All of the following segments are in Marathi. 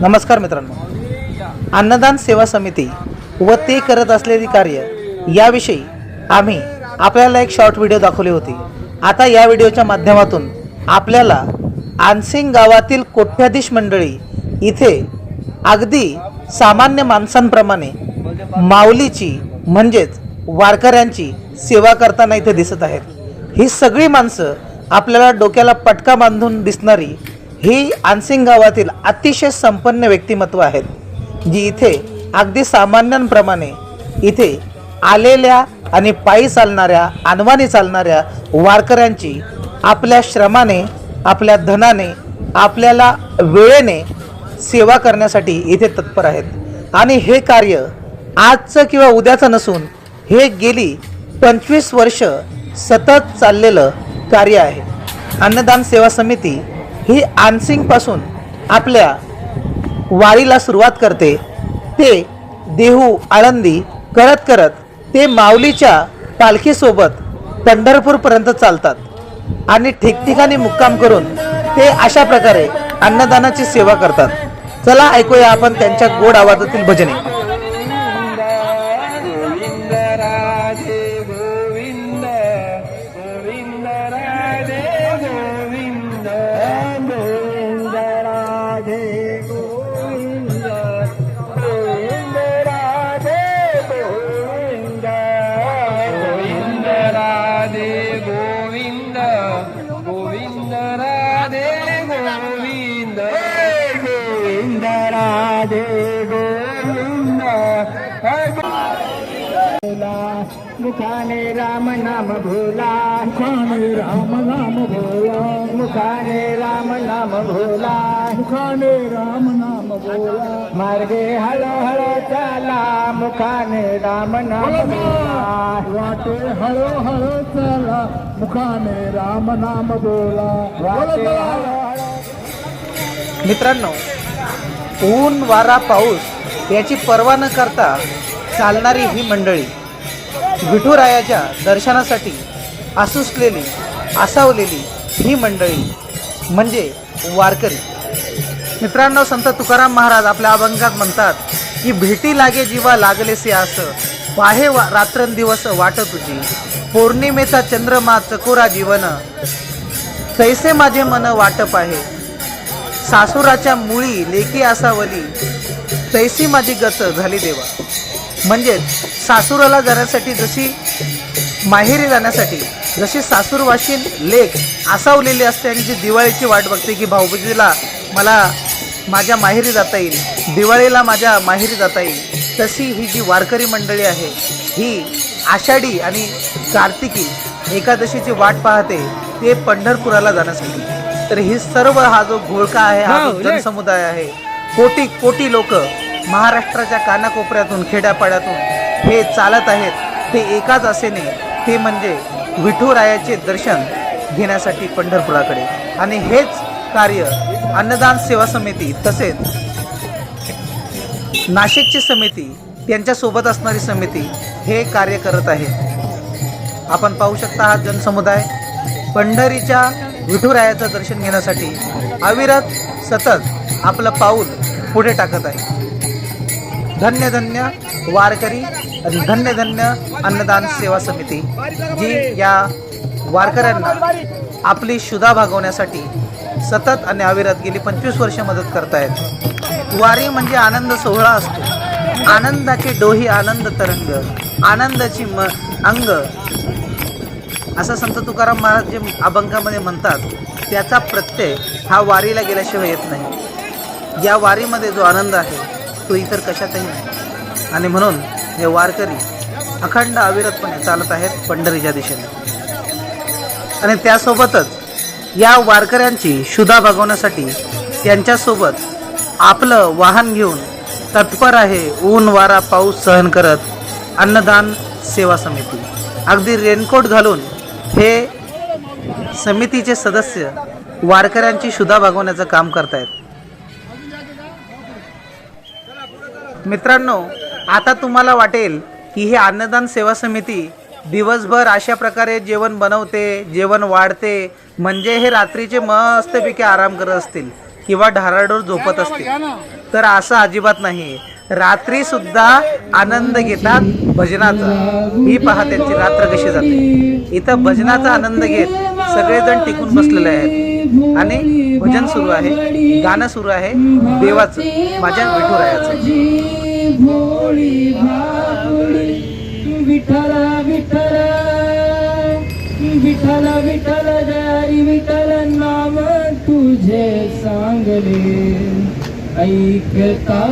नमस्कार मित्रांनो. अन्नदान सेवा समिती व ते करत असलेली कार्य याविषयी आम्ही आपल्याला एक शॉर्ट व्हिडिओ दाखवली होती. आता या व्हिडिओच्या माध्यमातून आपल्याला आनसिंग गावातील कोट्याधीश मंडळी इथे अगदी सामान्य माणसांप्रमाणे माऊलीची म्हणजेच वारकऱ्यांची सेवा करताना इथे दिसत आहेत. ही सगळी माणसं आपल्याला डोक्याला पटका बांधून दिसणारी ही आनसिंग गावातील अतिशय संपन्न व्यक्तिमत्व आहेत जी इथे अगदी सामान्यांप्रमाणे इथे आलेल्या आणि पायी चालणाऱ्या अनवानी चालणाऱ्या वारकऱ्यांची आपल्या श्रमाने आपल्या धनाने आपल्याला वेळेने सेवा करण्यासाठी इथे तत्पर आहेत. आणि हे कार्य आजचं किंवा उद्याचं नसून हे गेली पंचवीस वर्ष सतत चाललेलं कार्य आहे. अन्नदान सेवा समिती ही आनसिंगपासून आपल्या वारीला सुरुवात करते. ते देहू आळंदी करत करत ते माऊलीच्या पालखीसोबत पंढरपूरपर्यंत चालतात आणि ठिकठिकाणी मुक्काम करून ते अशा प्रकारे अन्नदानाची सेवा करतात. चला ऐकूया आपण त्यांच्या गोड आवाजातील भजने. मुखाने राम नाम भोला. मुखाने राम नाम भोला. मुखाने राम नाम भोला. मुखाने राम नाम भोला. मार्गे हळ हळ चाला. मुखाने राम नाम भोला. वाटे हळ हळ चाला. मुखाने राम नाम वाटे हळ मित्रांनो ऊन वारा पाऊस याची पर्वा न करता चालणारी ही मंडळी. विठुरायाच्या दर्शनासाठी आसुसलेली आसावलेली ही मंडळी म्हणजे वारकरी. मित्रांनो संत तुकाराम महाराज आपल्या अभंगात म्हणतात की भेटी लागे जीवा लागलेसे असं पाहे वा रात्रंदिवस वाट तुझी. पौर्णिमेचा चंद्रमा चकोरा जीवन तैसे माझे मन वाटप आहे सासुराच्या मुळी लेकी असावली तैसी माझी गत झाली देवा. म्हणजेच सासुराला जाण्यासाठी जशी माहेरी जाण्यासाठी जशी सासूरवाशीन लेक आसावलेली असते आणि जी दिवाळीची वाट बघते की भाऊबीजीला मला माझ्या माहेरी जाता येईल दिवाळीला माझ्या माहेरी जाता येईल तशी ही जी वारकरी मंडळी आहे ही आषाढी आणि कार्तिकी एकादशीची वाट पाहते ते पंढरपुराला जाण्यासाठी. तर ही सर्व हा जो घोळका आहे हा जो जनसमुदाय आहे कोटी कोटी लोक महाराष्ट्राच्या कानाकोपऱ्यातून खेड्यापाड्यातून हे चालत आहेत. ते एकाच आसेने ते म्हणजे विठुरायाचे दर्शन घेण्यासाठी पंढरपुराकडे. आणि हेच कार्य अन्नदान सेवा समिती तसेच नाशिकची समिती त्यांच्यासोबत असणारी समिती हे कार्य करत आहे. आपण पाहू शकता हा जनसमुदाय पंढरीच्या विठुरायाचं दर्शन घेण्यासाठी अविरत सतत आपलं पाऊल पुढे टाकत आहे. धन्य धन्य वारकरी आणि धन्य धन्य अन्नदान सेवा समिती जी या वारकऱ्यांना आपली शुदा भागवण्यासाठी सतत आणि अविरत गेली पंचवीस वर्ष मदत करतायत. वारी म्हणजे आनंद सोहळा असतो. आनंदाची डोही आनंद तरंग आनंदाची म अंग. असं संत तुकाराम महाराज जे अभंगामध्ये म्हणतात त्याचा प्रत्यय हा वारीला गेल्याशिवाय येत नाही. या वारीमध्ये जो आनंद आहे तो इतर कशातही नाही. आणि म्हणून हे वारकरी अखंड अविरतपणे चालत आहेत पंढरीच्या दिशेने. आणि त्यासोबतच या वारकऱ्यांची शुदा भागवण्यासाठी त्यांच्यासोबत आपलं वाहन घेऊन तत्पर आहे ऊन वारा पाऊस सहन करत अन्नदान सेवा समिती. अगदी रेनकोट घालून हे समितीचे सदस्य वारकऱ्यांची शुदा भागवण्याचं काम करतायत. मित्रांनो आता तुम्हाला वाटेल की ही अन्नदान सेवा समिती दिवसभर अशा प्रकारे जेवण बनवते जेवण वाढते म्हणजे हे रात्रीचे मस्तपैकी आराम करत असतील किंवा ढाराडोर झोपत असतील. तर असं अजिबात नाही. रात्री सुद्धा आनंद घेतात भजनाचा. ही पहा त्यांची रात्र कशी जाते. इथं भजनाचा आनंद घेत सगळेजण टिकून बसलेले आहेत. आणि भजन सुरू आहे गाणं सुरू आहे देवाचं माझ्या विठुरायाचं. विठ्ठल विठ्ठल. विठ्ठल विठ्ठल जरी विठ्ठल नाम तुझे सांगले. ऐकता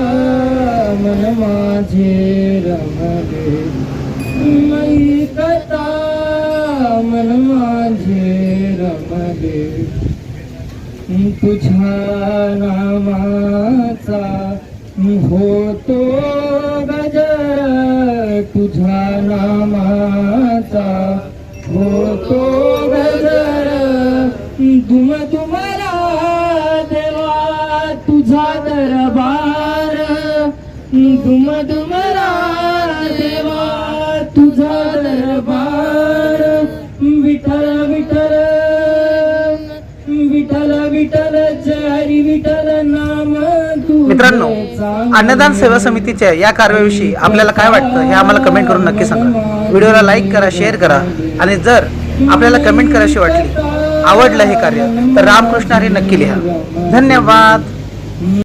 मन माझे रमले. ऐकता मन माझे रमले. तुझ्या नामाचा होतो गजर तुझ्या नामाचा. होतो गजर दुम तुम्हाला देवा तुझा दरबार. दुम तुम्हाला देवा तुझा दरबार. विठल विठल विठल विठ्ठल चारी विठल नाम तुझे. मित्रांनो अन्नदान सेवा समितीच्या या कार्याविषयी आपल्याला काय वाटतं हे आम्हाला कमेंट करून नक्की सांगा. व्हिडिओला लाईक करा शेअर करा आणि जर आपल्याला कमेंट करायची वाटली आवडलं हे कार्य तर रामकृष्ण हरी नक्की लिहा. धन्यवाद.